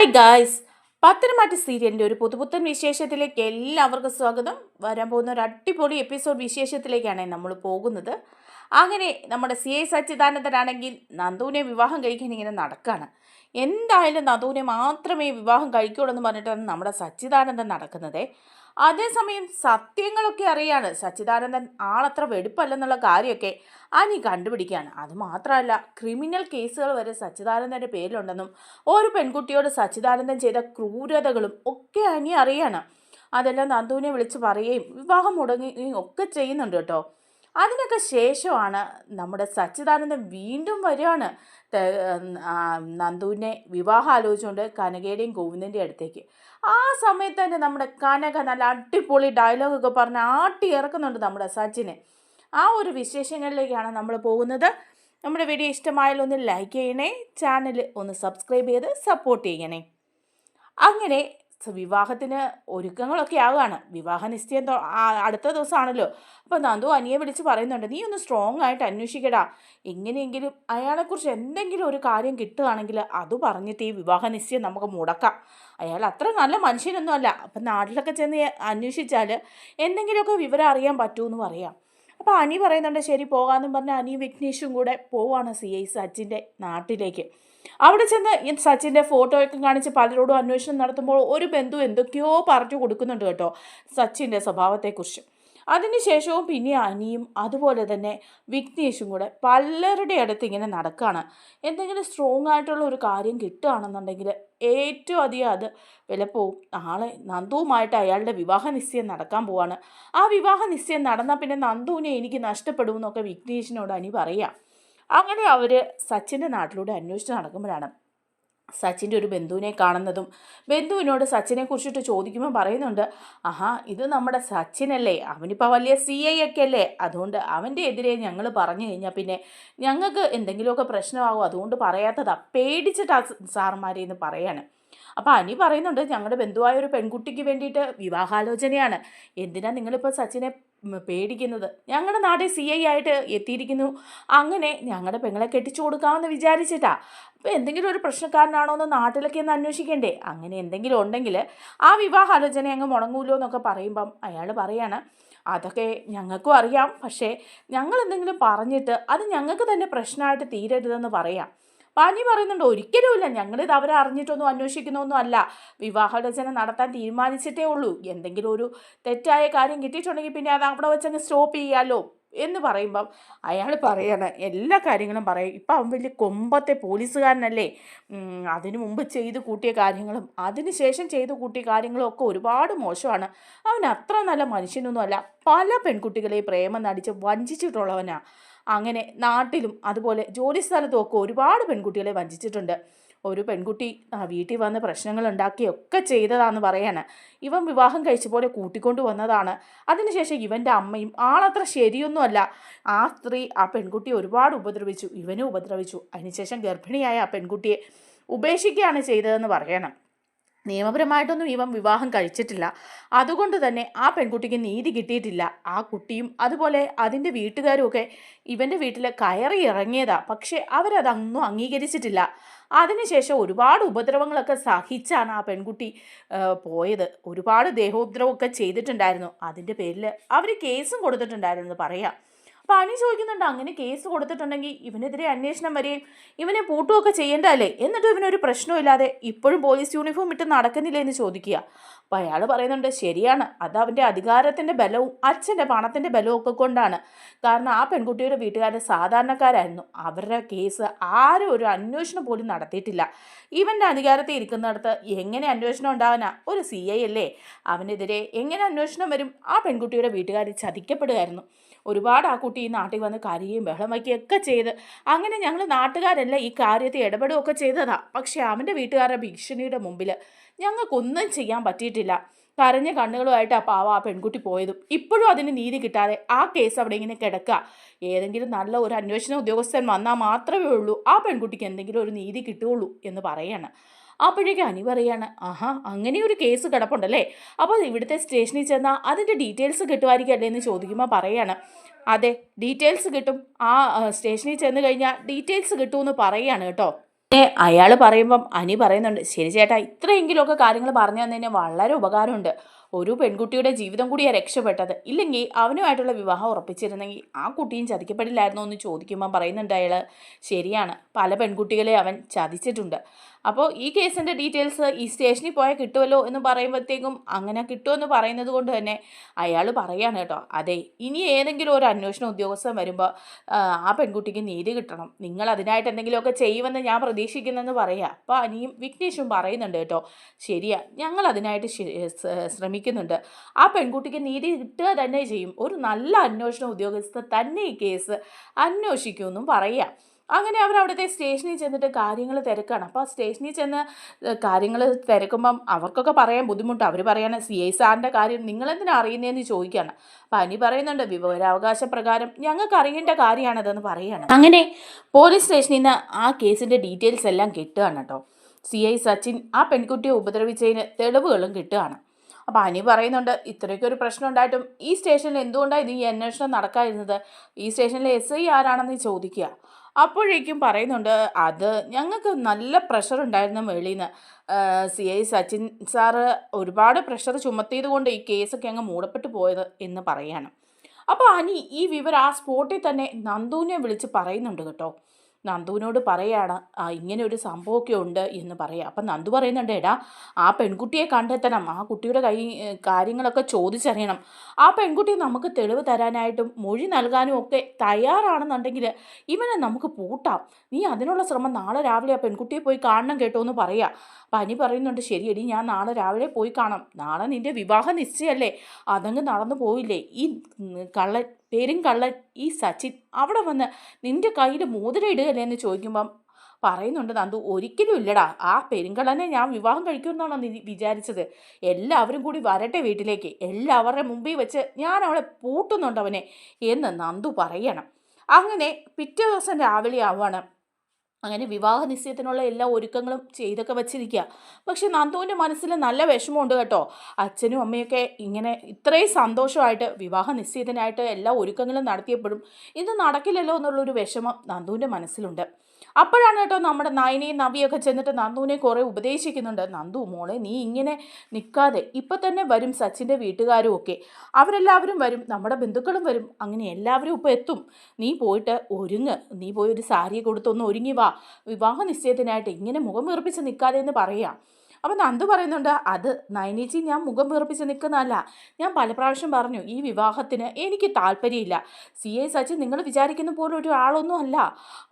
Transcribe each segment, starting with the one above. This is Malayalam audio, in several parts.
ഹായ് ഗായ്സ് പത്തനംമാറ്റ സീരിയലിന്റെ ഒരു പുതുപുത്തൻ വിശേഷത്തിലേക്ക് എല്ലാവർക്കും സ്വാഗതം. വരാൻ പോകുന്ന ഒരു അടിപൊളി എപ്പിസോഡ് വിശേഷത്തിലേക്കാണ് നമ്മൾ പോകുന്നത്. അങ്ങനെ നമ്മുടെ സി ഐ സച്ചിദാനന്ദനാണെങ്കിൽ നന്ദുവിനെ വിവാഹം കഴിക്കാൻ ഇങ്ങനെ നടക്കുകയാണ് എന്തായാലും നന്ദുവിനെ മാത്രമേ വിവാഹം കഴിക്കുള്ളൂ എന്ന് പറഞ്ഞിട്ടാണ് നമ്മുടെ സച്ചിദാനന്ദൻ നടക്കുന്നത്. അതേസമയം സത്യങ്ങളൊക്കെ അറിയാണ്. സച്ചിദാനന്ദൻ ആളത്ര വെടുപ്പല്ലെന്നുള്ള കാര്യമൊക്കെ അനി കണ്ടുപിടിക്കുകയാണ്. അതുമാത്രമല്ല ക്രിമിനൽ കേസുകൾ വരെ സച്ചിദാനന്ദന്റെ പേരിലുണ്ടെന്നും ഒരു പെൺകുട്ടിയോട് സച്ചിദാനന്ദൻ ചെയ്ത ക്രൂരതകളും ഒക്കെ അനി അറിയാണ്. അതെല്ലാം നന്ദുവിനെ വിളിച്ച് പറയുകയും വിവാഹം മുടങ്ങുകയും ഒക്കെ ചെയ്യുന്നുണ്ട് കേട്ടോ. അതിനൊക്കെ ശേഷമാണ് നമ്മുടെ സച്ചിദാനന്ദൻ വീണ്ടും വരികയാണ്. നന്ദുവിനെ വിവാഹം ആലോചിച്ചുകൊണ്ട് കനകയുടെയും ഗോവിന്ദന്റെയും അടുത്തേക്ക്. ആ സമയത്ത് തന്നെ നമ്മുടെ കനക നല്ല അടിപൊളി ഡയലോഗൊക്കെ പറഞ്ഞ് ആട്ടി ഇറക്കുന്നുണ്ട് നമ്മുടെ സച്ചിനെ. ആ ഒരു വിശേഷങ്ങളിലേക്കാണ് നമ്മൾ പോകുന്നത്. നമ്മുടെ വീഡിയോ ഇഷ്ടമായാലും ഒന്ന് ലൈക്ക് ചെയ്യണേ. ചാനൽ ഒന്ന് സബ്സ്ക്രൈബ് ചെയ്ത് സപ്പോർട്ട് ചെയ്യണേ. അങ്ങനെ വിവാഹത്തിന് ഒരുക്കങ്ങളൊക്കെ ആവുകയാണ്. വിവാഹ നിശ്ചയം അടുത്ത ദിവസമാണല്ലോ. അപ്പോൾ നന്ദു അനിയെ വിളിച്ച് പറയുന്നുണ്ട് നീ ഒന്ന് സ്ട്രോങ് ആയിട്ട് അന്വേഷിക്കടാ. എങ്ങനെയെങ്കിലും അയാളെക്കുറിച്ച് എന്തെങ്കിലും ഒരു കാര്യം കിട്ടുകയാണെങ്കിൽ അത് പറഞ്ഞിട്ട് ഈ വിവാഹ നിശ്ചയം നമുക്ക് മുടക്കാം. അയാൾ അത്ര നല്ല മനുഷ്യനൊന്നും അല്ല അപ്പം നാട്ടിലൊക്കെ ചെന്ന് അന്വേഷിച്ചാൽ എന്തെങ്കിലുമൊക്കെ വിവരം അറിയാൻ പറ്റുമെന്ന് പറയാം. അപ്പോൾ അനി പറയുന്നുണ്ട് ശരി പോകാമെന്നും പറഞ്ഞ് അനി വിഘ്നേഷും കൂടെ പോവാണ് സി ഐ സച്ചിന്റെ നാട്ടിലേക്ക്. അവിടെ ചെന്ന് സച്ചിന്റെ ഫോട്ടോയൊക്കെ കാണിച്ച് പലരോടും അന്വേഷണം നടത്തുമ്പോൾ ഒരു ബന്ധു എന്തൊക്കെയോ പറഞ്ഞു കൊടുക്കുന്നുണ്ട് കേട്ടോ സച്ചിന്റെ സ്വഭാവത്തെക്കുറിച്ച്. അതിനുശേഷവും പിന്നെ അനിയും അതുപോലെ തന്നെ വിഘ്നേഷും കൂടെ പലരുടെ അടുത്ത് ഇങ്ങനെ നടക്കുകയാണ് എന്തെങ്കിലും സ്ട്രോങ് ആയിട്ടുള്ള ഒരു കാര്യം കിട്ടുകയാണെന്നുണ്ടെങ്കിൽ ഏറ്റവും അധികം അത് വിലപ്പോവും. നാളെ നന്ദുവുമായിട്ട് അയാളുടെ വിവാഹ നിശ്ചയം നടക്കാൻ പോവാണ്. ആ വിവാഹ നിശ്ചയം നടന്നാൽ പിന്നെ നന്ദുവിനെ എനിക്ക് നഷ്ടപ്പെടുമെന്നൊക്കെ വിഘ്നേഷിനോട് അനി പറയാം. അങ്ങനെ അവർ സച്ചിന്റെ നാട്ടിലൂടെ അന്വേഷിച്ച് നടക്കുമ്പോഴാണ് സച്ചിന്റെ ഒരു ബന്ധുവിനെ കാണുന്നതും ബന്ധുവിനോട് സച്ചിനെ കുറിച്ചിട്ട് ചോദിക്കുമ്പോൾ പറയുന്നുണ്ട് ആഹാ ഇത് നമ്മുടെ സച്ചിനല്ലേ അവനിപ്പോൾ വലിയ സി ഐ ഒക്കെ അല്ലേ? അതുകൊണ്ട് അവന്റെ എതിരെ ഞങ്ങൾ പറഞ്ഞു കഴിഞ്ഞാൽ പിന്നെ ഞങ്ങൾക്ക് എന്തെങ്കിലുമൊക്കെ പ്രശ്നമാകും. അതുകൊണ്ട് പറയാത്തതാ പേടിച്ചിട്ടാ സാറന്മാരെ എന്ന് പറയാണ്. അപ്പോൾ അനി പറയുന്നുണ്ട് ഞങ്ങളുടെ ബന്ധുവായ ഒരു പെൺകുട്ടിക്ക് വേണ്ടിയിട്ട് വിവാഹാലോചനയാണ്. എന്തിനാ നിങ്ങളിപ്പോൾ സച്ചിനെ പേടിക്കുന്നത്? ഞങ്ങളുടെ നാട്ടിൽ സി ഐ ആയിട്ട് എത്തിയിരിക്കുന്നു. അങ്ങനെ ഞങ്ങളുടെ പെങ്ങളെ കെട്ടിച്ചു കൊടുക്കാമെന്ന് വിചാരിച്ചിട്ടാ. അപ്പോൾ എന്തെങ്കിലും ഒരു പ്രശ്നക്കാരനാണോ എന്ന് നാട്ടിലൊക്കെ ഒന്ന് അന്വേഷിക്കണ്ടേ? അങ്ങനെ എന്തെങ്കിലും ഉണ്ടെങ്കിൽ ആ വിവാഹാലോചന അങ്ങ് മുടങ്ങൂലോ എന്നൊക്കെ പറയുമ്പം അയാൾ പറയാണ് അതൊക്കെ ഞങ്ങൾക്കും അറിയാം. പക്ഷേ ഞങ്ങൾ എന്തെങ്കിലും പറഞ്ഞിട്ട് അത് ഞങ്ങൾക്ക് തന്നെ പ്രശ്നമായിട്ട് തീരരുതെന്ന് പറയാം. പാനി പറയുന്നുണ്ട് ഒരിക്കലുമില്ല. ഞങ്ങളിത് അവരെ അറിഞ്ഞിട്ടൊന്നും അന്വേഷിക്കുന്നൊന്നും അല്ല. വിവാഹരചന നടത്താൻ തീരുമാനിച്ചിട്ടേ ഉള്ളൂ. എന്തെങ്കിലും ഒരു തെറ്റായ കാര്യം കിട്ടിയിട്ടുണ്ടെങ്കിൽ പിന്നെ അത് അവിടെ വെച്ചങ്ങ് സ്റ്റോപ്പ് ചെയ്യാമല്ലോ എന്ന് പറയുമ്പം അയാൾ പറയാണ് എല്ലാ കാര്യങ്ങളും പറയും. ഇപ്പം അവൻ വലിയ കൊമ്പത്തെ പോലീസുകാരനല്ലേ. അതിനു മുമ്പ് ചെയ്ത് കൂട്ടിയ കാര്യങ്ങളും അതിനുശേഷം ചെയ്ത് കൂട്ടിയ കാര്യങ്ങളും ഒക്കെ ഒരുപാട് മോശമാണ്. അവൻ അത്ര നല്ല മനുഷ്യനൊന്നുമല്ല. പല പെൺകുട്ടികളെയും പ്രേമം നടിച്ച് വഞ്ചിച്ചിട്ടുള്ളവനാ. അങ്ങനെ നാട്ടിലും അതുപോലെ ജോലി സ്ഥലത്തും ഒക്കെ ഒരുപാട് പെൺകുട്ടികളെ വഞ്ചിച്ചിട്ടുണ്ട്. ഒരു പെൺകുട്ടി വീട്ടിൽ വന്ന് പ്രശ്നങ്ങൾ ഉണ്ടാക്കിയൊക്കെ ചെയ്തതാന്ന് പറയാണ്. ഇവൻ വിവാഹം കഴിച്ച പോലെ കൂട്ടിക്കൊണ്ടു വന്നതാണ്. അതിനുശേഷം ഇവന്റെ അമ്മയും ആളത്ര ശരിയൊന്നുമല്ല. ആ സ്ത്രീ ആ പെൺകുട്ടിയെ ഒരുപാട് ഉപദ്രവിച്ചു. ഇവനും ഉപദ്രവിച്ചു. അതിനുശേഷം ഗർഭിണിയായ ആ പെൺകുട്ടിയെ ഉപേക്ഷിക്കുകയാണ് ചെയ്തതെന്ന് പറയണം. നിയമപരമായിട്ടൊന്നും ഇവൻ വിവാഹം കഴിച്ചിട്ടില്ല. അതുകൊണ്ട് തന്നെ ആ പെൺകുട്ടിക്ക് നീതി കിട്ടിയിട്ടില്ല. ആ കുട്ടിയും അതുപോലെ അതിന്റെ വീട്ടുകാരും ഒക്കെ ഇവന്റെ വീട്ടിൽ കയറി ഇറങ്ങിയതാ. പക്ഷേ അവരതൊന്നും അംഗീകരിച്ചിട്ടില്ല. അതിനുശേഷം ഒരുപാട് ഉപദ്രവങ്ങളൊക്കെ സഹിച്ചാണ് ആ പെൺകുട്ടി പോയത്. ഒരുപാട് ദേഹോപദ്രവമൊക്കെ ചെയ്തിട്ടുണ്ടായിരുന്നു. അതിന്റെ പേരിൽ അവർ കേസും കൊടുത്തിട്ടുണ്ടായിരുന്നു പറയാം. അനി ചോദിക്കുന്നുണ്ട്. അങ്ങനെ കേസ് കൊടുത്തിട്ടുണ്ടെങ്കിൽ ഇവനെതിരെ അന്വേഷണം വരികയും ഇവനെ പൂട്ടുമൊക്കെ ചെയ്യേണ്ടതല്ലേ? എന്നിട്ടും ഇവനൊരു പ്രശ്നമില്ലാതെ ഇപ്പോഴും പോലീസ് യൂണിഫോം ഇട്ട് നടക്കുന്നില്ല എന്ന് ചോദിക്കുക. അപ്പോൾ അയാൾ പറയുന്നുണ്ട് ശരിയാണ്. അത് അവന്റെ അധികാരത്തിന്റെ ബലവും അച്ഛന്റെ പണത്തിന്റെ ബലവും ഒക്കെ കൊണ്ടാണ്. കാരണം ആ പെൺകുട്ടിയുടെ വീട്ടുകാർ സാധാരണക്കാരായിരുന്നു. അവരുടെ കേസ് ആരും ഒരു അന്വേഷണം പോലും നടത്തിയിട്ടില്ല. ഇവന്റെ അധികാരത്തിൽ ഇരിക്കുന്നിടത്ത് എങ്ങനെ അന്വേഷണം ഉണ്ടാവാനാ? ഒരു സി ഐ അല്ലേ? അവനെതിരെ എങ്ങനെ അന്വേഷണം വരും? ആ പെൺകുട്ടിയുടെ വീട്ടുകാർ ചതിക്കപ്പെടുകയായിരുന്നു. ഒരുപാട് ആ കുട്ടി ഈ നാട്ടിൽ വന്ന് കരയുകയും ബഹളം വയ്ക്കുകയൊക്കെ ചെയ്ത്. അങ്ങനെ ഞങ്ങൾ നാട്ടുകാരല്ല ഈ കാര്യത്തിൽ ഇടപെടുകയൊക്കെ ചെയ്തതാണ് പക്ഷേ അവന്റെ വീട്ടുകാരുടെ ഭീഷണിയുടെ മുമ്പിൽ ഞങ്ങൾക്കൊന്നും ചെയ്യാൻ പറ്റിയിട്ടില്ല. കരഞ്ഞ കണ്ണുകളുമായിട്ട് ആ പാവ ആ പെൺകുട്ടി പോയതും. ഇപ്പോഴും അതിന് നീതി കിട്ടാതെ ആ കേസ് അവിടെ ഇങ്ങനെ കിടക്കുക. ഏതെങ്കിലും നല്ല ഒരു അന്വേഷണ ഉദ്യോഗസ്ഥൻ വന്നാൽ മാത്രമേ ഉള്ളൂ. ആ പെൺകുട്ടിക്ക് എന്തെങ്കിലും ഒരു നീതി കിട്ടുകയുള്ളൂ എന്ന് പറയാണ്. അപ്പോഴേക്കും അനി പറയാണ് ആഹാ അങ്ങനെ ഒരു കേസ് കിടപ്പുണ്ടല്ലേ? അപ്പോൾ ഇവിടുത്തെ സ്റ്റേഷനിൽ ചെന്നാൽ അതിന്റെ ഡീറ്റെയിൽസ് കിട്ടുമായിരിക്കല്ലേ എന്ന് ചോദിക്കുമ്പോൾ പറയാണ് അതെ ഡീറ്റെയിൽസ് കിട്ടും. ആ സ്റ്റേഷനിൽ ചെന്ന് കഴിഞ്ഞാൽ ഡീറ്റെയിൽസ് കിട്ടുമെന്ന് പറയാണ് കേട്ടോ. അയാൾ പറയുമ്പം അനി പറയുന്നുണ്ട് ശരി ചേട്ടാ ഇത്രയെങ്കിലുമൊക്കെ കാര്യങ്ങൾ പറഞ്ഞു തന്നതിന് വളരെ ഉപകാരമുണ്ട്. ഒരു പെൺകുട്ടിയുടെ ജീവിതം കൂടിയാണ് രക്ഷപ്പെട്ടത്. ഇല്ലെങ്കിൽ അവനുമായിട്ടുള്ള വിവാഹം ഉറപ്പിച്ചിരുന്നെങ്കിൽ ആ കുട്ടിയും ചതിക്കപ്പെടില്ലായിരുന്നോ എന്ന് ചോദിക്കുമ്പോൾ പറയുന്നുണ്ട് അയാൾ ശരിയാണ് പല പെൺകുട്ടികളെ അവൻ ചതിച്ചിട്ടുണ്ട്. അപ്പോൾ ഈ കേസിന്റെ ഡീറ്റെയിൽസ് ഈ സ്റ്റേഷനിൽ പോയാൽ കിട്ടുമല്ലോ എന്ന് പറയുമ്പോഴത്തേക്കും അങ്ങനെ കിട്ടുമെന്ന് പറയുന്നത് കൊണ്ട് തന്നെ അയാൾ പറയുകയാണ് കേട്ടോ അതെ ഇനി ഏതെങ്കിലും ഒരു അന്വേഷണ ഉദ്യോഗസ്ഥൻ വരുമ്പോൾ ആ പെൺകുട്ടിക്ക് നീതി കിട്ടണം. നിങ്ങൾ അതിനായിട്ട് എന്തെങ്കിലുമൊക്കെ ചെയ്യുമെന്ന് ഞാൻ പ്രതീക്ഷിക്കുന്നെന്ന് പറയുക അപ്പോൾ അനിയും വിഘ്നേഷും പറയുന്നുണ്ട് കേട്ടോ ശരിയാ ഞങ്ങൾ അതിനായിട്ട് ശ്രമിക്കുന്നുണ്ട്. ആ പെൺകുട്ടിക്ക് നീതി കിട്ടുക തന്നെ ചെയ്യും. ഒരു നല്ല അന്വേഷണ ഉദ്യോഗസ്ഥ തന്നെ ഈ കേസ് അന്വേഷിക്കുമെന്നും പറയാം. അങ്ങനെ അവർ അവിടുത്തെ സ്റ്റേഷനിൽ ചെന്നിട്ട് കാര്യങ്ങൾ തിരക്കാണ്. അപ്പോൾ സ്റ്റേഷനിൽ ചെന്ന് കാര്യങ്ങൾ തിരക്കുമ്പം അവർക്കൊക്കെ പറയാൻ ബുദ്ധിമുട്ട്. അവർ പറയാണ് സി ഐ സാറിന്റെ കാര്യം നിങ്ങളെന്തിനാ അറിയുന്നതെന്ന് ചോദിക്കുകയാണ്. അപ്പം അനി പറയുന്നുണ്ട് വിവരാവകാശ പ്രകാരം ഞങ്ങൾക്ക് അറിയേണ്ട കാര്യമാണതെന്ന് പറയുകയാണ് അങ്ങനെ പോലീസ് സ്റ്റേഷനിൽ നിന്ന് ആ കേസിന്റെ ഡീറ്റെയിൽസ് എല്ലാം കിട്ടുകയാണ് കേട്ടോ. സി ഐ സച്ചിൻ ആ പെൺകുട്ടിയെ ഉപദ്രവിച്ചതിന് തെളിവുകളും കിട്ടുകയാണ്. അപ്പോൾ അനി പറയുന്നുണ്ട് ഇത്രയൊക്കെ ഒരു പ്രശ്നം ഉണ്ടായിട്ടും ഈ സ്റ്റേഷനിൽ എന്തുകൊണ്ടാണ് ഇത് ഈ അന്വേഷണം നടക്കാതിരുന്നത്? ഈ സ്റ്റേഷനിലെ എസ് ഐ ആരാണെന്ന് ചോദിക്കുക. അപ്പോഴേക്കും പറയുന്നുണ്ട് അത് ഞങ്ങൾക്ക് നല്ല പ്രഷർ ഉണ്ടായിരുന്നു വെളിയിൽ നിന്ന് സി ഐ സച്ചിൻ സാറ് ഒരുപാട് പ്രഷർ ചുമത്തിയത് കൊണ്ട് ഈ കേസൊക്കെ അങ്ങ് മൂടപ്പെട്ടു പോയത് എന്ന് പറയാണ്. അപ്പോൾ അനി ഈ വിവരം ആ സ്പോട്ടിൽ തന്നെ നന്ദുവിനെ വിളിച്ച് പറയുന്നുണ്ട് കേട്ടോ. നന്ദുവിനോട് പറയാണ് ഇങ്ങനെ ഒരു സംഭവമൊക്കെ ഉണ്ട് എന്ന് പറയുക അപ്പം നന്ദു പറയുന്നുണ്ട് എടാ ആ പെൺകുട്ടിയെ കണ്ടെത്തണം. ആ കുട്ടിയുടെ കൈ കാര്യങ്ങളൊക്കെ ചോദിച്ചറിയണം. ആ പെൺകുട്ടി നമുക്ക് തെളിവ് തരാനായിട്ടും മൊഴി നൽകാനും ഒക്കെ തയ്യാറാണെന്നുണ്ടെങ്കിൽ ഇവനെ നമുക്ക് പൂട്ടാം. നീ അതിനുള്ള ശ്രമം നാളെ രാവിലെ ആ പെൺകുട്ടിയെ പോയി കാണണം കേട്ടോ എന്ന് പറയാം. പനി പറയുന്നുണ്ട് ശരിയടി ഞാൻ നാളെ രാവിലെ പോയി കാണാം. നാളെ നിന്റെ വിവാഹ നിശ്ചയമല്ലേ അതങ്ങ് നടന്നു പോയില്ലേ ഈ കള്ളൻ പേരും കള്ളൻ ഈ സച്ചിൻ അവിടെ വന്ന് നിന്റെ കയ്യിൽ മോതിരം ഇടുകയല്ലേ എന്ന് ചോദിക്കുമ്പം പറയുന്നുണ്ട് നന്ദു ഒരിക്കലും ഇല്ലടാ. ആ പെരുങ്കള്ളനെ ഞാൻ വിവാഹം കഴിക്കുമെന്നാണോ നീ വിചാരിച്ചത്? എല്ലാവരും കൂടി വരട്ടെ വീട്ടിലേക്ക്. എല്ലാവരുടെ മുമ്പിൽ വെച്ച് ഞാൻ അവളെ പൂട്ടുന്നുണ്ട് അവനെ. എന്ന് നന്ദു പറയണം. അങ്ങനെ പിറ്റേ ദിവസം രാവിലെ ആവുകയാണ് അങ്ങനെ വിവാഹ നിശ്ചയത്തിനുള്ള എല്ലാ ഒരുക്കങ്ങളും ചെയ്തൊക്കെ വെച്ചിരിക്കുക പക്ഷെ നന്ദുവിന്റെ മനസ്സിൽ നല്ല വിഷമമുണ്ട് കേട്ടോ. അച്ഛനും അമ്മയൊക്കെ ഇങ്ങനെ ഇത്രയും സന്തോഷമായിട്ട് വിവാഹ നിശ്ചയത്തിനായിട്ട് എല്ലാ ഒരുക്കങ്ങളും നടത്തിയപ്പോഴും ഇത് നടക്കില്ലല്ലോ എന്നുള്ളൊരു വിഷമം നന്ദുവിന്റെ മനസ്സിലുണ്ട്. അപ്പോഴാണ് കേട്ടോ നമ്മുടെ നയനയും നവിയൊക്കെ ചെന്നിട്ട് നന്ദുവിനെ കുറേ ഉപദേശിക്കുന്നുണ്ട്. നന്ദു മോളെ നീ ഇങ്ങനെ നിൽക്കാതെ ഇപ്പം തന്നെ വരും സച്ചിന്റെ വീട്ടുകാരും ഒക്കെ. അവരെല്ലാവരും വരും. നമ്മുടെ ബന്ധുക്കളും വരും. അങ്ങനെ എല്ലാവരും ഇപ്പോൾ എത്തും. നീ പോയിട്ട് ഒരുങ്ങ്. നീ പോയി ഒരു സാരി കൊടുത്തൊന്ന് ഒരുങ്ങി വാ. വിവാഹ നിശ്ചയത്തിനായിട്ട് ഇങ്ങനെ മുഖം വീർപ്പിച്ച് നിൽക്കാതെ എന്ന് പറയാം. അപ്പം നന്ദു പറയുന്നുണ്ട് അത് നയനീച്ചി ഞാൻ മുഖം വീർപ്പിച്ച് നിൽക്കുന്നതല്ല. ഞാൻ പല പ്രാവശ്യം പറഞ്ഞു ഈ വിവാഹത്തിന് എനിക്ക് താല്പര്യമില്ല. സി. എ സച്ചിൻ നിങ്ങൾ വിചാരിക്കുന്ന പോലെ ഒരു ആളൊന്നും അല്ല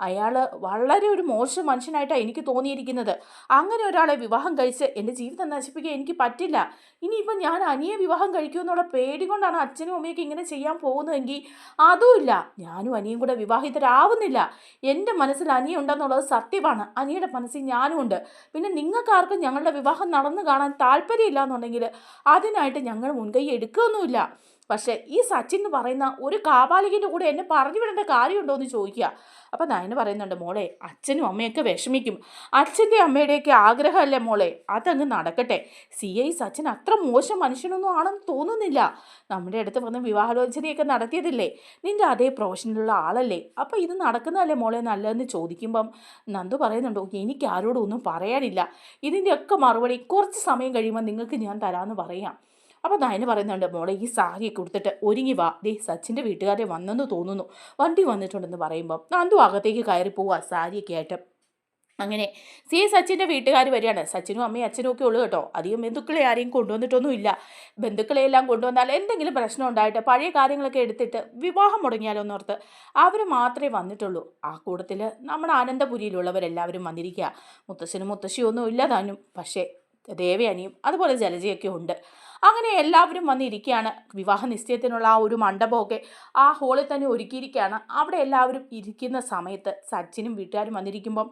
അയാൾ വളരെ ഒരു മോശം മനുഷ്യനായിട്ടാണ് എനിക്ക് തോന്നിയിരിക്കുന്നത്. അങ്ങനെ ഒരാളെ വിവാഹം കഴിച്ച് എന്റെ ജീവിതം നശിപ്പിക്കാൻ എനിക്ക് പറ്റില്ല. ഇനിയിപ്പം ഞാൻ അനിയെ വിവാഹം കഴിക്കുമെന്നുള്ള പേടി കൊണ്ടാണ് അച്ഛനും അമ്മയൊക്കെ ഇങ്ങനെ ചെയ്യാൻ പോകുന്നതെങ്കിൽ അതുമില്ല. ഞാനും അനിയും കൂടെ വിവാഹിതരാവുന്നില്ല. എന്റെ മനസ്സിൽ അനിയുണ്ടെന്നുള്ളത് സത്യമാണ്. അനിയുടെ മനസ്സിൽ ഞാനും ഉണ്ട് പിന്നെ നിങ്ങൾക്കാർക്കും ഞങ്ങളുടെ വിവാഹം നടന്നു കാണാൻ താല്പര്യമില്ല എന്നുണ്ടെങ്കിൽ അതിനായിട്ട് ഞങ്ങൾ മുൻകൈ എടുക്കുകയൊന്നുമില്ല. പക്ഷേ ഈ സച്ചിൻ എന്ന് പറയുന്ന ഒരു കാപാലികന്റെ കൂടെ എന്നെ പറഞ്ഞു വിടേണ്ട കാര്യമുണ്ടോ എന്ന് ചോദിക്കുക. അപ്പം നയന് പറയുന്നുണ്ട് മോളെ അച്ഛനും അമ്മയൊക്കെ വിഷമിക്കും. അച്ഛന്റെ അമ്മയുടെയൊക്കെ ആഗ്രഹമല്ലേ മോളെ? അതങ്ങ് നടക്കട്ടെ. സി ഐ സച്ചിൻ അത്ര മോശം മനുഷ്യനൊന്നും ആണെന്ന് തോന്നുന്നില്ല. നമ്മുടെ അടുത്ത് വന്ന് വിവാഹാലോചനയൊക്കെ നടത്തിയതില്ലേ? നിന്റെ അതേ പ്രൊഫഷനിലുള്ള ആളല്ലേ? അപ്പോൾ ഇത് നടക്കുന്നതല്ലേ മോളെ നല്ലതെന്ന് ചോദിക്കുമ്പം? നന്ദു പറയുന്നുണ്ടോ എനിക്ക് ആരോടും ഒന്നും പറയാനില്ല. ഇതിന്റെയൊക്കെ മറുപടി കുറച്ച് സമയം കഴിയുമ്പോൾ നിങ്ങൾക്ക് ഞാൻ തരാമെന്ന് പറയാം. അപ്പോൾ നയന് പറയുന്നുണ്ട് മോളെ ഈ സാരിയൊക്കെ കൊടുത്തിട്ട് ഒരുങ്ങി വാ. ദേ സച്ചിന്റെ വീട്ടുകാരെ വന്നെന്ന് തോന്നുന്നു. വണ്ടി വന്നിട്ടുണ്ടെന്ന് പറയുമ്പോൾ നന്ദു അകത്തേക്ക് കയറി പോവുക സാരിയൊക്കെ ആയിട്ട്. അങ്ങനെ സി സച്ചിന്റെ വീട്ടുകാർ വരികയാണ്. സച്ചിനും അമ്മയും അച്ഛനും ഒക്കെ ഉള്ളു കേട്ടോ. അധികം ബന്ധുക്കളെ ആരെയും കൊണ്ടുവന്നിട്ടൊന്നുമില്ല. ബന്ധുക്കളെയെല്ലാം കൊണ്ടുവന്നാൽ എന്തെങ്കിലും പ്രശ്നം ഉണ്ടായിട്ട് പഴയ കാര്യങ്ങളൊക്കെ എടുത്തിട്ട് വിവാഹം മുടങ്ങിയാലോ എന്നോർത്ത് അവർ മാത്രമേ വന്നിട്ടുള്ളൂ. ആ കൂട്ടത്തിൽ നമ്മുടെ ആനന്ദപുരിയിലുള്ളവരെല്ലാവരും വന്നിരിക്കുക മുത്തശ്ശനും മുത്തശ്ശിയൊന്നും ഇല്ല താനും. പക്ഷേ ദേവയാനിയും അതുപോലെ ജലജയൊക്കെ ഉണ്ട്. അങ്ങനെ എല്ലാവരും വന്നിരിക്കുകയാണ് വിവാഹ നിശ്ചയത്തിനുള്ള ആ ഒരു മണ്ഡപമൊക്കെ ആ ഹോളിൽ തന്നെ ഒരുക്കിയിരിക്കുകയാണ് അവിടെ എല്ലാവരും ഇരിക്കുന്ന സമയത്ത് സച്ചിനും വീട്ടുകാരും വന്നിരിക്കുമ്പം